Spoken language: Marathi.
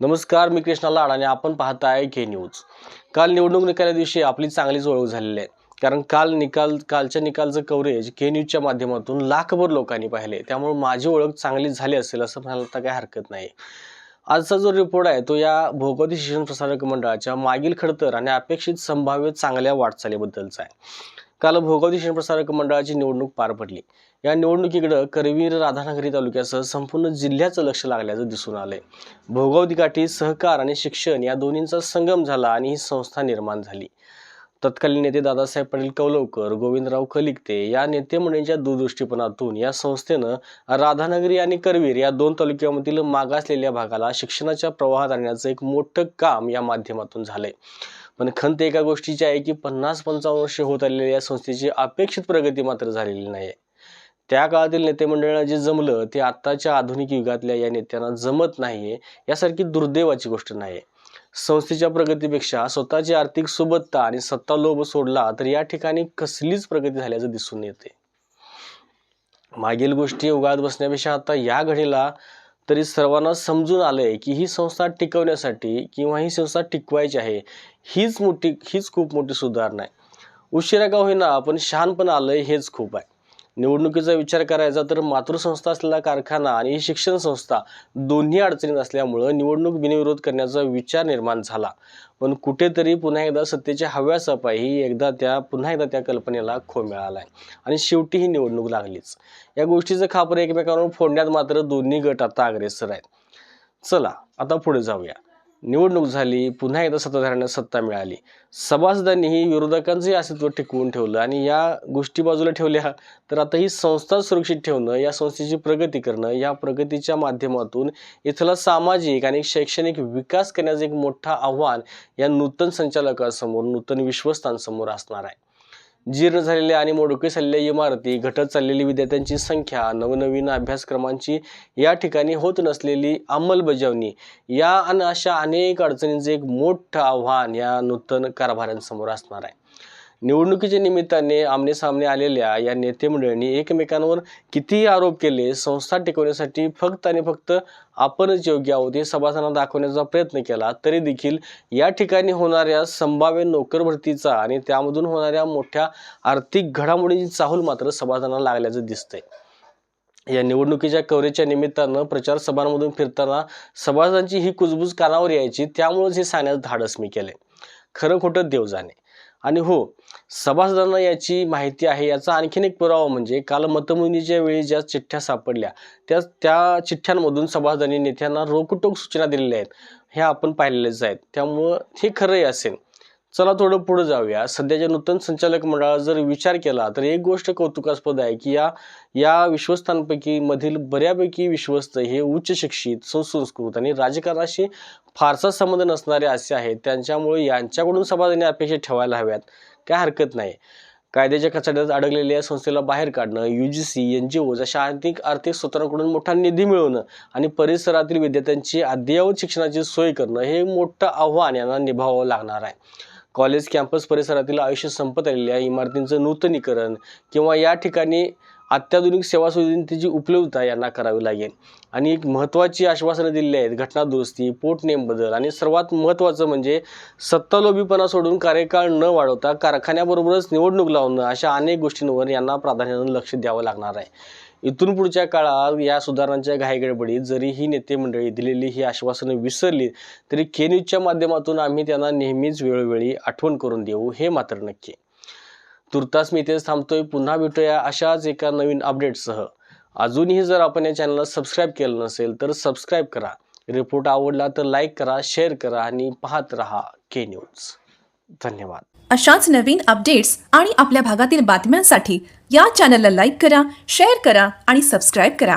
नमस्कार मी कृष्णा लाड आणि आपण पाहताय के न्यूज काल निवडणूक निकाला दिवशी आपली चांगलीच ओळख झालेली आहे. कारण काल निकाल कालच्या निकालचं कव्हरेज के न्यूजच्या माध्यमातून लाखभर लोकांनी पाहिले. त्यामुळे माझी ओळख चांगली झाली असेल असं म्हणायला तर काही हरकत नाही. आजचा जो रिपोर्ट आहे तो या भौगोलिक शिक्षण प्रसारक मंडळाच्या मागील खडतर आणि अपेक्षित संभाव्य चांगल्या वाटचालीबद्दलचा आहे. काल भौगोलिक शिक्षण प्रसारक मंडळाची निवडणूक पार पडली. या निवडणुकीकडं करवीर राधानगरी तालुक्यासह संपूर्ण जिल्ह्याचं लक्ष लागल्याचं दिसून आलंय. भौगोलिकाठी सहकार आणि शिक्षण या दोन्हींचा संगम झाला आणि ही संस्था निर्माण झाली. तत्कालीन नेते दादासाहेब पाटील कौलवकर गोविंदराव कलिकते या नेते मंडळींच्या दूरदृष्टीपणातून या संस्थेनं राधानगरी आणि करवीर या दोन तालुक्यामधील मागासलेल्या भागाला शिक्षणाच्या प्रवाहात आणण्याचं एक मोठं काम या माध्यमातून झालंय. पण खंत एका गोष्टीची आहे की पन्नास पंचावन्न वर्ष होत आलेल्या या संस्थेची अपेक्षित प्रगती मात्र झालेली नाही त्या काळातील नेते मंडळाला जे जमलं ते आत्ताच्या आधुनिक युगातल्या या नेत्यांना जमत नाहीये यासारखी दुर्दैवाची गोष्ट नाही संस्थेच्या प्रगतीपेक्षा स्वतःची आर्थिक सुबत्ता आणि सत्ता लोभ सोडला तर या ठिकाणी कसलीच प्रगती झाल्याचं दिसून येते मागील गोष्टी उगाळत बसण्यापेक्षा आता या घडीला तरी सर्वांना समजून आलं आहे की ही संस्था टिकवण्यासाठी किंवा ही संस्था टिकवायची आहे हीच मोठी हीच खूप मोठी सुधारणा आहे. उशिरा का होईना पण शहाणपण आहे हेच खूप आहे. निवडणुकीचा विचार करायचा तर मातृसंस्था असलेला कारखाना आणि ही शिक्षण संस्था दोन्ही अडचणीत असल्यामुळं निवडणूक बिनविरोध करण्याचा विचार निर्माण झाला. पण कुठेतरी पुन्हा एकदा सत्तेच्या हव्या हव्यासपायी एकदा त्या पुन्हा एकदा त्या कल्पनेला खो मिळाला आहे आणि शेवटी ही निवडणूक लागलीच. या गोष्टीचं खापर एकमेकांवर फोडण्यात मात्र दोन्ही गट आता अग्रेसर आहेत. चला आता पुढे जाऊया. निवडणूक झाली पुन्हा एकदा सत्ताधाऱ्यांना सत्ता मिळाली. सभासदांनीही विरोधकांचंही अस्तित्व टिकवून ठेवलं आणि या गोष्टी बाजूला ठेवल्या तर आता ही संस्था सुरक्षित ठेवणं या संस्थेची प्रगती करणं या प्रगतीच्या माध्यमातून इथला सामाजिक आणि शैक्षणिक विकास करण्याचं एक मोठं आव्हान या नूतन संचालकासमोर नूतन विश्वस्तांसमोर असणार आहे. जीर्ण झालेल्या आणि मोडकी चाललेल्या इमारती घटत चाललेली विद्यार्थ्यांची संख्या नवनवीन अभ्यासक्रमांची या ठिकाणी होत नसलेली अंमलबजावणी या आणि अशा अनेक अडचणींचे एक मोठं आव्हान या नूतन कारभाऱ्यांसमोर असणार आहे. निवडणुकीच्या निमित्ताने आमने सामने आलेल्या या नेतेमंडळींनी एकमेकांवर कितीही आरोप केले संस्था टिकवण्यासाठी फक्त आणि फक्त आपणच योग्य आहोत हे सभासदांना दाखवण्याचा प्रयत्न केला तरी देखील या ठिकाणी होणाऱ्या संभाव्य नोकर भरतीचा आणि त्यामधून होणाऱ्या मोठ्या आर्थिक घडामोडींची चाहूल मात्र सभासदांना लागल्याचं दिसतंय. या निवडणुकीच्या कव्हरेजच्या निमित्तानं प्रचार सभांमधून फिरताना सभासदांची ही कुजबूज कानावर यायची त्यामुळेच हे सांगण्यास धाडस मी केले खरं खोटं देव जाणे. आणि हो सभासदांना याची माहिती आहे याचा आणखीन एक पुरावा म्हणजे काल मतमोजणीच्या वेळी ज्या चिठ्ठ्या सापडल्या त्या त्या चिठ्ठ्यांमधून सभासदांनी नेत्यांना रोकटोक सूचना दिलेल्या आहेत. हे आपण पाहिलेलेच आहेत. त्यामुळं हे खरंही असेल. चला थोडं पुढे जाऊया. सध्याच्या नूतन संचालक मंडळाचा जर विचार केला तर एक गोष्ट कौतुकास्पद आहे की या या विश्वस्तांपैकी मधील बऱ्यापैकी विश्वस्त हे उच्च शिक्षित सुसंस्कृत आणि राजकारणाशी फारसा संबंध नसणारे असे आहेत. त्यांच्यामुळे यांच्याकडून सभासदांनी अपेक्षा ठेवायला हव्यात. काय हरकत नाही. कायद्याच्या कचड्यात अडकलेल्या संस्थेला बाहेर काढणं U G C N G Os अशा आर्थिक आर्थिक स्रोतांकडून मोठा निधी मिळवणं आणि परिसरातील विद्यार्थ्यांची अद्ययावत शिक्षणाची सोय करणं हे मोठं आव्हान यांना निभावावं लागणार आहे. कॉलेज कॅम्पस परिसरातील आयुष्य संपत आलेल्या इमारतींचं नूतनीकरण किंवा या ठिकाणी अत्याधुनिक सेवा सुविधांची उपलब्धता यांना करावी लागेल. आणि एक महत्त्वाची आश्वासनं दिलेली आहेत घटना दुरुस्ती पोटनेम बदल आणि सर्वात महत्त्वाचं म्हणजे सत्तालोभीपणा सोडून कार्यकाळ न वाढवता कारखान्याबरोबरच निवडणूक लावणं अशा अनेक गोष्टींवर यांना प्राधान्यानं लक्ष द्यावं लागणार आहे. इथून पुढच्या काळात या सुधारणांच्या घाईगडबडीत जरी ही नेते मंडळी दिलेली ही आश्वासनं विसरली तरी के न्यूजच्या माध्यमातून आम्ही त्यांना नेहमीच वेळोवेळी आठवण करून देऊ हे मात्र नक्की तुर्तास मी इथेच थांबतोय. पुन्हा भेटूया अशाच एका नवीन अपडेटसह. अजूनही जर आपण या चॅनलला सबस्क्राईब केलं नसेल तर सबस्क्राईब करा. रिपोर्ट आवडला तर लाईक करा शेअर करा आणि पाहत रहा के न्यूज धन्यवाद. अशाच नवीन अपडेट्स आणि आपल्या भागातील बातम्यांसाठी या चॅनलला लाईक करा शेअर करा आणि सबस्क्राईब करा.